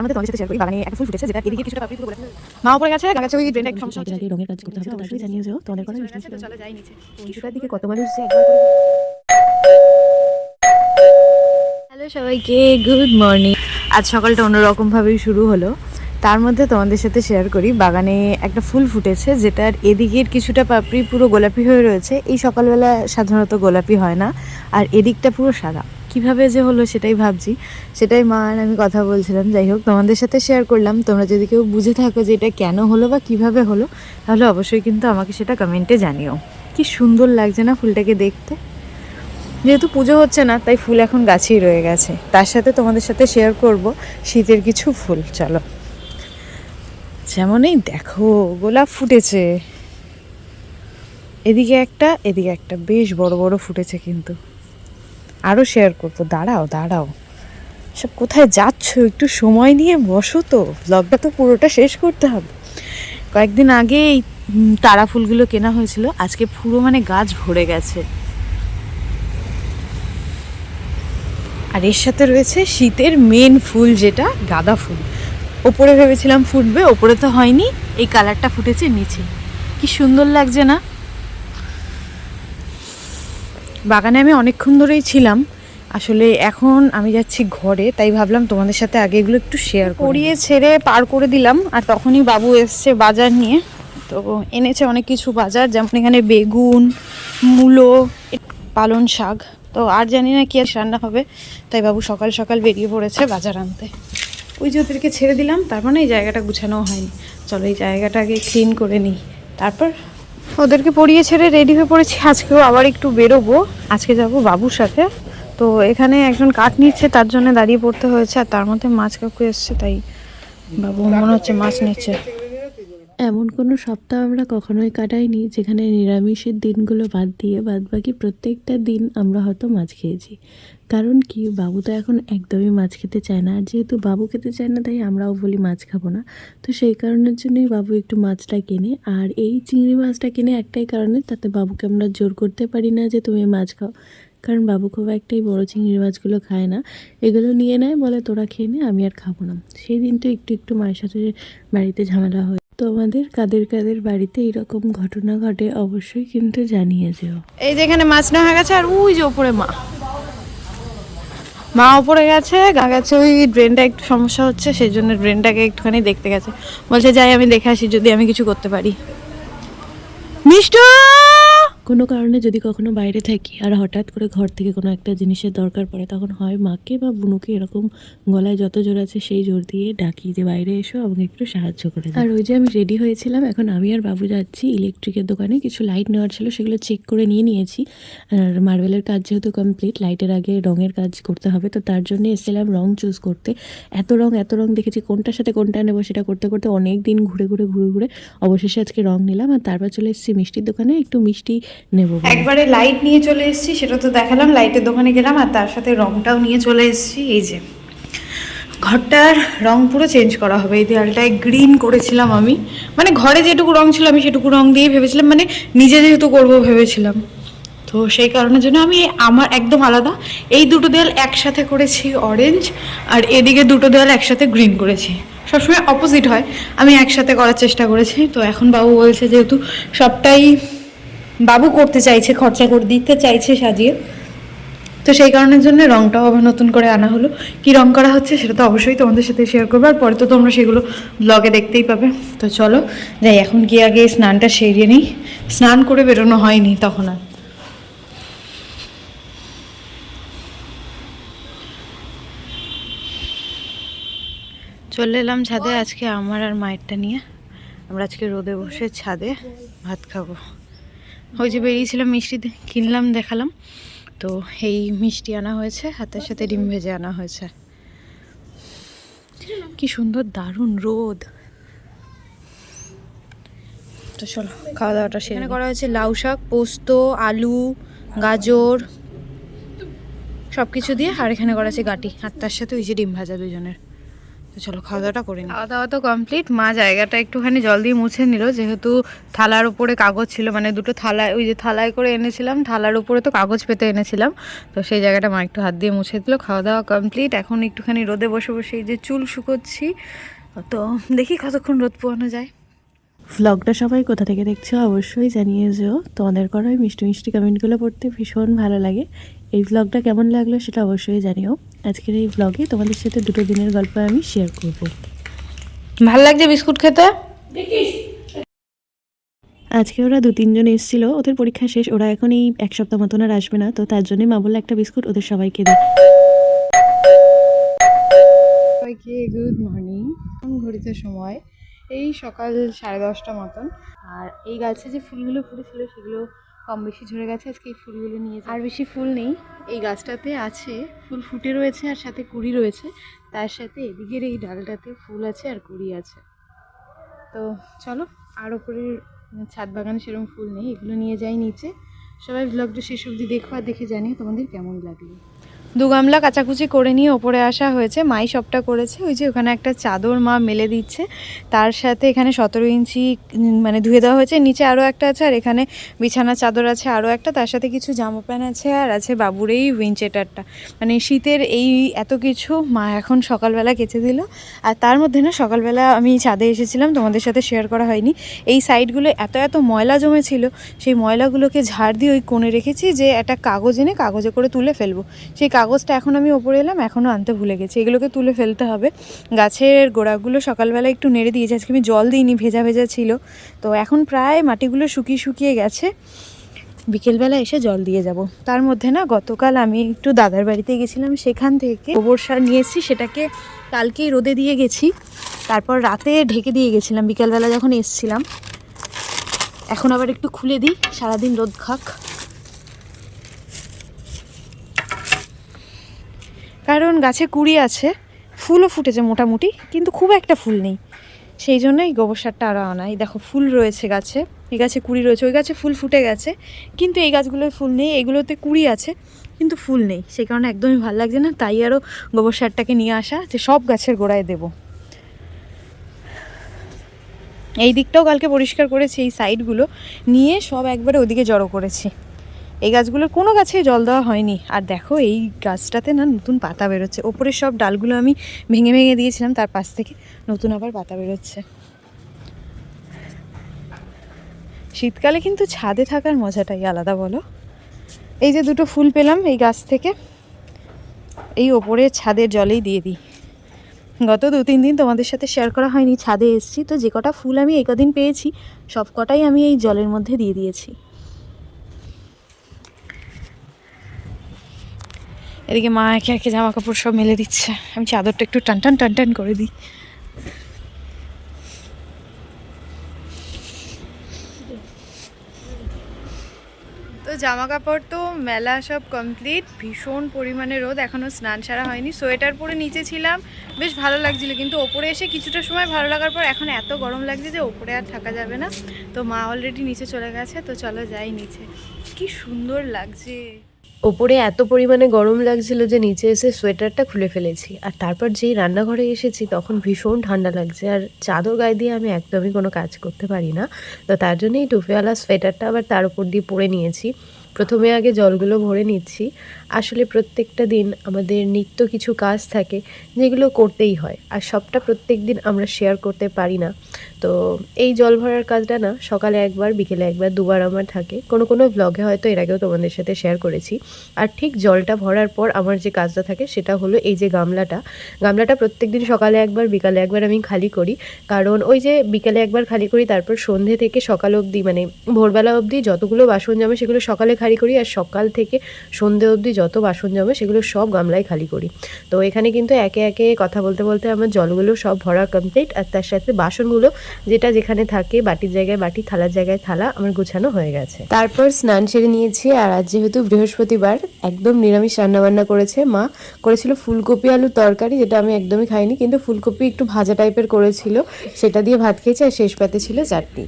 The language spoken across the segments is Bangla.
আমাদের তোমাদের সাথে শেয়ার করি বাগানে একটা ফুল ফুটেছে যেটা এদিকে কিছুটা পাপড়ি পুরো বলে মা উপরে গেছে গাছে ওই ড্রেনটা একটু সমস্যা হচ্ছে রঙের কাজ করতে হবে তো জানিয়ে যাও তোমাদের কথা চলে আসে তো যাই নিচে কিছুটার দিকে কত মানুষ যে একবার হ্যালো সবাইকে গুড মর্নিং আজ সকালটা অন্যরকম অন্যরকমভাবেই শুরু হলো। তার মধ্যে তোমাদের সাথে শেয়ার করি বাগানে একটা ফুল ফুটেছে যেটার এদিকের কিছুটা পাপড়ি পুরো গোলাপি হয়ে রয়েছে। এই সকালবেলা সাধারণত গোলাপি হয় না আর এদিকটা পুরো সাদা। কীভাবে যে হলো সেটাই ভাবছি। সেটাই মা আর আমি কথা বলছিলাম। যাই হোক, তোমাদের সাথে শেয়ার করলাম। তোমরা যদি কেউ বুঝে থাকো যে এটা কেন হলো বা কীভাবে হলো, তাহলে অবশ্যই কিন্তু আমাকে সেটা কমেন্টে জানিও। কি সুন্দর লাগছে না ফুলটাকে দেখতে। যেহেতু পুজো হচ্ছে না, তাই ফুল এখন গাছেই রয়ে গেছে। তার সাথে তোমাদের সাথে শেয়ার করব শীতের কিছু ফুল। চলো। যেমনই দেখো, গোলাপ ফুটেছে। এদিকে একটা এদিকে একটা। বেশ বড় বড় ফুটেছে কিন্তু। আরও শেয়ার করব। দাঁড়াও দাঁড়াও। সব কোথায় যাচ্ছ? একটু সময় নিয়ে বসো তো। ব্লগটা তো পুরোটা শেষ করতে হবে। কয়েকদিন আগে এই তারা ফুলগুলো কেনা হয়েছিল। আজকে পুরো মানে গাছ ভরে গেছে। আর এর সাথে রয়েছে শীতের মেন ফুল যেটা, গাঁদা ফুল। ওপরে ভেবেছিলাম ফুটবে, ওপরে তো হয়নি। এই কালারটা ফুটেছে নিচে। কি সুন্দর লাগছে না? বাগানে আমি অনেকক্ষণ ধরেই ছিলাম। আসলে এখন আমি যাচ্ছি ঘরে তাই ভাবলাম তোমাদের সাথে আগে এগুলো একটু শেয়ার করিয়ে ছেড়ে পার করে দিলাম আর তখনই বাবু এসছে বাজার নিয়ে। তো এনেছে অনেক কিছু বাজার যেমন এখানে বেগুন মূলো পালন শাক। তো আর জানি না কি আর রান্না হবে তাই বাবু সকাল সকাল বেরিয়ে পড়েছে বাজার আনতে। ওই যে ওদেরকে ছেড়ে দিলাম তারপর না এই জায়গাটা গুছানো হয়নি। চলো এই জায়গাটাকে ক্লিন করে নিই। তারপর ওদেরকে পড়িয়ে ছেড়ে রেডি হয়ে পড়েছি। আজকেও আবার একটু বেরোবো। আজকে যাব বাবুর সাথে। তো এখানে একজন কাঠ নিচ্ছে, তার জন্য দাঁড়িয়ে পড়তে হয়েছে। আর তার মধ্যে মাছ কাকু এসছে, তাই বাবু মনে হচ্ছে মাছ নিচ্ছে। এমন কোনো সপ্তাহ আমরা কখনোই কাটাইনি যেখানে নিরামিষের দিনগুলো বাদ দিয়ে বাদ বাকি প্রত্যেকটা দিন আমরা হয়তো মাছ খেয়েছি। কারণ কি? বাবু তো এখন একদমই মাছ খেতে চায় না। আর যেহেতু বাবু খেতে চায় না, তাই আমরাও বলি মাছ খাব না। তো সেই কারণের জন্যই বাবু একটু মাছটা কেনে। আর এই চিংড়ি মাছটা কেনে একটাই কারণে, তাতে বাবুকে আমরা জোর করতে পারি না যে তুমি মাছ খাও। কারণ বাবু খুব একটাই বড় চিংড়ি মাছগুলো খায় না। এগুলো নিয়ে নেয়, বলে তোরা খেয়ে নে, আমি আর খাব না। সেই দিনটা একটু একটু মায়ের সাথে বাড়িতে ঝামেলা হয় তোমাদের কাদের কাদের বাড়িতে এরকম ঘটনা ঘটে অবশ্যই কিন্তু জানিয়ে যেও। এই যে এখানে মাছ নেওয়া হয়ে গেছে, আর ওই যে ওপরে মা। মা ওপরে গেছে, গা গেছে, ওই ড্রেনটা একটু সমস্যা হচ্ছে সেই জন্য ড্রেনটাকে একটুখানি দেখতে গেছে। বলছে, যাই আমি দেখে আসি, যদি আমি কিছু করতে পারি। মিষ্টু! কোনো কারণে যদি কখনো বাইরে থাকি আর হঠাৎ করে ঘর থেকে কোনো একটা জিনিসের দরকার পড়ে, তখন হয় মাকে বা বুনুকে এরকম গলায় যত জোর আছে সেই জোর দিয়ে ডাকি যে, বাইরে এসো, আমাকে একটু সাহায্য করে। আর ওই যে আমি রেডি হয়েছিলাম, এখন আমি আর বাবু যাচ্ছি ইলেকট্রিকের দোকানে। কিছু লাইট নেওয়ার ছিল, সেগুলো চেক করে নিয়ে নিয়েছি। আর মার্বেলের কাজ যেহেতু কমপ্লিট লাইটের আগে রঙের কাজ করতে হবে, তো তার জন্য এসেছিলাম রং চুজ করতে। এত রং এত রং দেখেছি, কোনটার সাথে কোনটা নেব সেটা করতে করতে অনেক দিন ঘুরে ঘুরে ঘুরে ঘুরে অবশেষে আজকে রং নিলাম। আর তারপর চলে এসেছি মিষ্টির দোকানে। একটু মিষ্টি নেব। একবারে লাইট নিয়ে চলে এসেছি, সেটা তো দেখালাম লাইটের দোকানে গেলাম আর তার সাথে রংটাও নিয়ে চলে এসেছি, এই যে। ঘরটার রং পুরো চেঞ্জ করা হবে, এই দেয়ালটায় গ্রিন করেছিলাম আমি। মানে ঘরে যেটুকু রং ছিল আমি সেটুকু রং দিয়ে ভেবেছিলাম মানে নিজে যেহেতু করব ভেবেছিলাম। তো সেই কারণের জন্য আমি আমার একদম আলাদা, এই দুটো দেয়াল একসাথে করেছি অরেঞ্জ আর এদিকে দুটো দেয়াল একসাথে গ্রিন করেছি। সবসময় অপোজিট হয়, আমি একসাথে করার চেষ্টা করেছি, তো এখন বাবু বলছে যেহেতু সবটাই বাবু করতে চাইছে, খরচা করে দিতে চাইছে সাজিয়ে। তো সেই কারণের জন্য রংটাও আবার নতুন করে আনা হলো। কি রং করা হচ্ছে সেটা তো অবশ্যই তোমাদের সাথে শেয়ার করব। আর পরে তো তোমরা সেগুলো ব্লগে দেখতেই পাবে। তো চলো, যাই, এখন কি আগে স্নানটা সেরিয়ে নিই। স্নান করে বেরোনো হয়নি তখন আর। চলে এলাম ছাদে আজকে আমার আর মায়েরটা নিয়ে। আমরা আজকে রোদে বসে ছাদে ভাত খাব। ওই যে বেরিয়েছিলাম মিষ্টি কিনলাম দেখালাম। তো এই মিষ্টি আনা হয়েছে হাতের সাথে ডিম ভেজে আনা হয়েছে। কি সুন্দর দারুণ রোদ। তো চলো খাওয়া দাওয়াটা সেখানে করা হয়েছে লাউ শাক পোস্ত আলু গাজর সব কিছু দিয়ে আর এখানে করা আছে গাটি। আর তার সাথে ওই যে ডিম ভাজা দুজনের। তো চলো খাওয়া দাওয়াটা করে খাওয়া দাওয়া তো কমপ্লিট মা জায়গাটা একটুখানি জল দিয়ে মুছে নিল যেহেতু থালার উপরে কাগজ ছিল মানে দুটো থালায় ওই যে থালায় করে এনেছিলাম থালার উপরে তো কাগজ পেতে এনেছিলাম তো সেই জায়গাটা মা একটু হাত দিয়ে মুছে দিল খাওয়া দাওয়া কমপ্লিট এখন একটুখানি রোদে বসে বসে এই যে চুল শুকোচ্ছি তো দেখি কতক্ষণ রোদ পোয়ানো যায়। ভ্লগটা সবাই কোথা থেকে দেখছ অবশ্যই জানিয়ে যেও। তোমাদের করা ওই মিষ্টি মিষ্টি কমেন্টগুলো পড়তে ভীষণ ভালো লাগে। এই ভ্লগটা কেমন লাগল সেটা অবশ্যই জানিও। আজকের এই ভ্লগে তোমাদের সাথে দুটো দিনের গল্প আমি শেয়ার করব। ভালো লাগছে বিস্কুট খেতে? আজকে ওরা দু তিনজন এসেছিল ওদের পরীক্ষা শেষ ওরা এখন এই এক সপ্তাহ মতন আর আসবে না তো তার জন্যই মা বলল একটা বিস্কুট ওদের সবাইকে দিই সবাইকে গুড মর্নিং ঘড়িতে সময় এই সকাল সাড়ে দশটা মতন। আর এই গাছে যে ফুলগুলো ফুটেছিল সেগুলো কম বেশি ঝরে গেছে আজকে এই ফুলগুলো নিয়ে আর বেশি ফুল নেই। এই গাছটাতে আছে ফুল ফুটে রয়েছে আর সাথে কুড়ি রয়েছে। তার সাথে এদিকের এই ডালটাতে ফুল আছে আর কুড়ি আছে। তো চলো আর ওপরের ছাদ বাগানে সেরকম ফুল নেই এগুলো নিয়ে যাই নিচে। সবাই ব্লগটা শেষ অবধি দেখো আর দেখে জানিয়ে তোমাদের কেমন লাগল। দু গামলা কাচাকুচি করে নিয়ে ওপরে আসা হয়েছে। মাই সবটা করেছে। ওই যে ওখানে একটা চাদর মা মেলে দিচ্ছে। তার সাথে এখানে সতেরো ইঞ্চি মানে ধুয়ে দেওয়া হয়েছে। নিচে আরও একটা আছে আর এখানে বিছানা চাদর আছে আরও একটা। তার সাথে কিছু জামা প্যান্ট আছে আর আছে বাবুর এই উইনচেটারটা মানে শীতের এই এত কিছু মা এখন সকালবেলা কেচে দিল। আর তার মধ্যে না সকালবেলা আমি ছাদে এসেছিলাম। তোমাদের সাথে শেয়ার করা হয়নি। এই সাইডগুলো এত এত ময়লা জমেছিল। সেই ময়লাগুলোকে ঝাড় দিয়ে ওই কোণে রেখেছি যে একটা কাগজ এনে কাগজে করে তুলে ফেলব। সেই কাগজটা এখন আমি ওপরে এলাম এখনও আনতে ভুলে গেছি। এগুলোকে তুলে ফেলতে হবে। গাছের গোড়াগুলো সকালবেলা একটু নেড়ে দিয়েছি, আজকে আমি জল দিইনি, ভেজা ভেজা ছিল। তো এখন প্রায় মাটিগুলো শুকিয়ে শুকিয়ে গেছে। বিকেলবেলা এসে জল দিয়ে যাব। তার মধ্যে না, গতকাল আমি একটু দাদার বাড়িতে গেছিলাম, সেখান থেকে গোবর সার নিয়ে এসেছি, সেটাকে কালকেই রোদে দিয়ে গেছি। তারপর রাতে ঢেকে দিয়ে গেছিলাম, বিকেলবেলা যখন এসছিলাম। এখন আবার একটু খুলে দিই, সারাদিন রোদ খাক। কারণ গাছে কুড়ি আছে, ফুলও ফুটেছে মোটামুটি, কিন্তু খুব একটা ফুল নেই। সেই জন্যই গোবর সারটা আরও আনা। এই দেখো, ফুল রয়েছে গাছে, এই গাছে কুড়ি রয়েছে, ওই গাছে ফুল ফুটে গেছে, কিন্তু এই গাছগুলোয় ফুল নেই, এগুলোতে কুড়ি আছে, কিন্তু ফুল নেই। সেই কারণে একদমই ভালো লাগছে না, তাই আরও গোবর সারটাকে নিয়ে আসা, যে সব গাছের গোড়ায় দেবো। এই দিকটাও কালকে পরিষ্কার করেছি, এই সাইডগুলো নিয়ে সব একবারে ওদিকে জড়ো করেছি। এই গাছগুলোর কোনো গাছে জল দেওয়া হয়নি। আর দেখো, এই গাছটাতে না নতুন পাতা বেরোচ্ছে। ওপরের সব ডালগুলো আমি ভেঙে ভেঙে দিয়েছিলাম, তার পাশ থেকে নতুন আবার পাতা বেরোচ্ছে। শীতকালে কিন্তু ছাদে থাকার মজাটাই আলাদা, বলো? এই যে দুটো ফুল পেলাম এই গাছ থেকে, এই ওপরে ছাদের জলেই দিয়ে দিই। গত দু তিন দিন তোমাদের সাথে শেয়ার করা হয়নি, ছাদে এসেছি। তো যে কটা ফুল আমি এই কদিন পেয়েছি সব কটাই আমি এই জলের মধ্যে দিয়ে দিয়েছি। এদিকে মা একে একে জামা কাপড় সব মেলে দিচ্ছে। আমি চাদরটা একটু টান টান টান টান করে দিই। তো জামা কাপড় তো মেলা সব কমপ্লিট ভীষণ পরিমাণে রোদ এখনও স্নান সারা হয়নি। সোয়েটার পরে নিচে ছিলাম, বেশ ভালো লাগছিল, কিন্তু ওপরে এসে কিছুটা সময় ভালো লাগার পর এখন এত গরম লাগছে যে ওপরে আর থাকা যাবে না। তো মা অলরেডি নিচে চলে গেছে, তো চলো যাই নিচে। কি সুন্দর লাগছে। ওপরে এত পরিমাণে গরম লাগছিল যে নিচে এসে সোয়েটারটা খুলে ফেলেছি। আর তারপর যেই রান্নাঘরে এসেছি তখন ভীষণ ঠান্ডা লাগছে। আর চাদর গায়ে দিয়ে আমি একদমই কোনো কাজ করতে পারি না। তো তার জন্য এই টুপিওয়ালা সোয়েটারটা আবার তার উপর দিয়ে পরে নিয়েছি। প্রথমে আগে জলগুলো ভরে নিচ্ছি। আসলে প্রত্যেকটা দিন আমাদের নিত্য কিছু কাজ থাকে যেগুলো করতেই হয়। আর সবটা প্রত্যেক দিন আমরা শেয়ার করতে পারি না। তো এই জল ভরার কাজটা না সকালে একবার, বিকেলে একবার, দুবার আমার থাকে। কোনো কোনো ব্লগে হয়তো এর আগেও তোমাদের সাথে শেয়ার করেছি। আর ঠিক জলটা ভরার পর আমার যে কাজটা থাকে সেটা হলো এই যে গামলাটা। গামলাটা প্রত্যেক দিন সকালে একবার, বিকালে একবার আমি খালি করি। কারণ ওই যে বিকালে একবার খালি করি, তারপর সন্ধে থেকে সকাল অবধি মানে ভোরবেলা অবধি যতগুলো বাসন জমে সেগুলো সকালে খালি করি আর সকাল থেকে সন্ধে অবধি যত বাসন জমে সেগুলো সব গামলায় খালি করি। তো এখানে কিন্তু একে একে কথা বলতে বলতে আমার জলগুলো সব ভরা কমপ্লিট আর তার সাথে বাসনগুলো যেটা যেখানে থাকে, বাটির জায়গায় বাটি, থালার জায়গায় থালা, আমার গোছানো হয়ে গেছে। তারপর স্নান সেরে নিয়েছি আর আজ যেহেতু বৃহস্পতিবার, একদম নিরামিষ রান্নাবান্না করেছে মা। করেছিল ফুলকপি আলু তরকারি, যেটা আমি একদমই খাইনি, কিন্তু ফুলকপি একটু ভাজা টাইপের করেছিল। সেটা দিয়ে ভাত খেয়েছে আর শেষ পাতে ছিল চাটনি।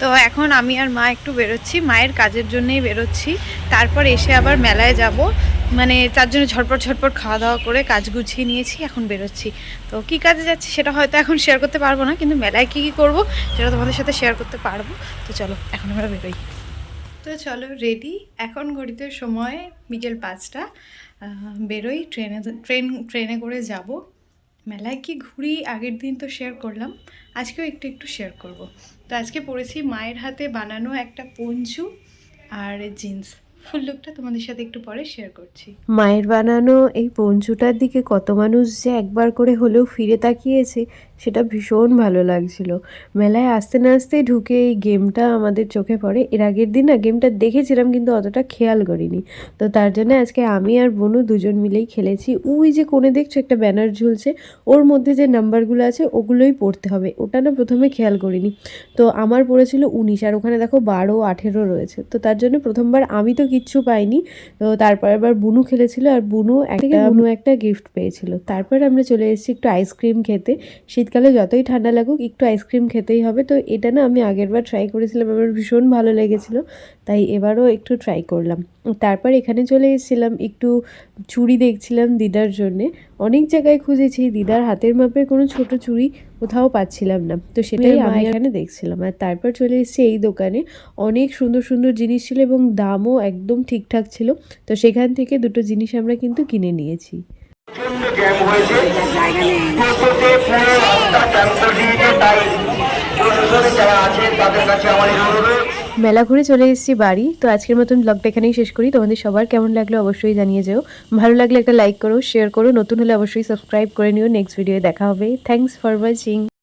তো এখন আমি আর মা একটু বেরোচ্ছি, মায়ের কাজের জন্যেই বেরোচ্ছি। তারপর এসে আবার মেলায় যাব। মানে তার জন্য ঝটপট ঝটপট খাওয়া দাওয়া করে কাজ গুছিয়ে নিয়েছি, এখন বেরোচ্ছি। তো কী কাজে যাচ্ছি সেটা হয়তো এখন শেয়ার করতে পারব না, কিন্তু মেলায় কী কী করব সেটা তোমাদের সাথে শেয়ার করতে পারব। তো চলো, এখন আমরা বেরোই। তো চলো রেডি এখন ঘড়িতে সময় বিকেল পাঁচটা। বেরোই, ট্রেনে, ট্রেন, ট্রেনে করে যাব। মেলায় কি ঘুরি আগের দিন তো শেয়ার করলাম, আজকেও একটু একটু শেয়ার করব। তো আজকে পরেছি মায়ের হাতে বানানো একটা পঞ্চু আর জিন্স। ফুল লুকটা তোমাদের সাথে একটু পরে শেয়ার করছি। মায়ের বানানো এই পঞ্চুটার দিকে কত মানুষ যে একবার করে হলেও ফিরে তাকিয়েছে সেটা ভীষণ ভালো লাগছিল। মেলায় আসতে না আসতেই ঢুকে এই গেমটা আমাদের চোখে পড়ে। এর আগের দিন না গেমটা দেখেছিলাম কিন্তু অতটা খেয়াল করিনি। তো তার জন্য আজকে আমি আর বনু দুজন মিলেই খেলেছি। ওই যে কোণে দেখছ একটা ব্যানার ঝুলছে, ওর মধ্যে যে নাম্বারগুলো আছে ওগুলোই পড়তে হবে। ওটা না প্রথমে খেয়াল করিনি। তো আমার পড়েছিল উনিশ আর ওখানে দেখো বারো, আঠেরো রয়েছে। তো তার জন্য প্রথমবার আমি তো কিচ্ছু পাইনি। তো তারপর আবার বুনু খেলেছিল আর বুনু একটা বুনু একটা গিফট পেয়েছিল। তারপর আমরা চলে এসেছি একটু আইসক্রিম খেতে। শীতকালে যতই ঠান্ডা লাগুক একটু আইসক্রিম খেতেই হবে। তো এটা না আমি আগেরবার ট্রাই করেছিলাম আমার ভীষণ ভালো লেগেছিল তাই এবারও একটু ট্রাই করলাম। তারপর এখানে চলে এসেছিলাম একটু চুড়ি দেখছিলাম দিদার জন্যে। অনেক জায়গায় খুঁজেছি দিদার হাতের মাপের কোনো ছোট চুড়ি কোথাও পাচ্ছিলাম না। তো সেটাই আমি এখানে দেখছিলাম। আর তারপর চলে এসেছি এই দোকানে। অনেক সুন্দর সুন্দর জিনিস ছিল এবং দামও একদম ঠিকঠাক ছিল। তো সেখান থেকে দুটো জিনিস আমরা কিন্তু কিনে নিয়েছি। মেলা ঘুরে চলে এসেছি বাড়ি, তো আজকের মতন ব্লগটা এখানেই শেষ করি। তোমাদের সবার কেমন লাগল অবশ্যই জানিয়ে যেও। ভালো লাগলে একটা লাইক করো শেয়ার করো, নতুন হলে অবশ্যই সাবস্ক্রাইব করে নিও। নেক্সট ভিডিও দেখা হবে। Thanks for watching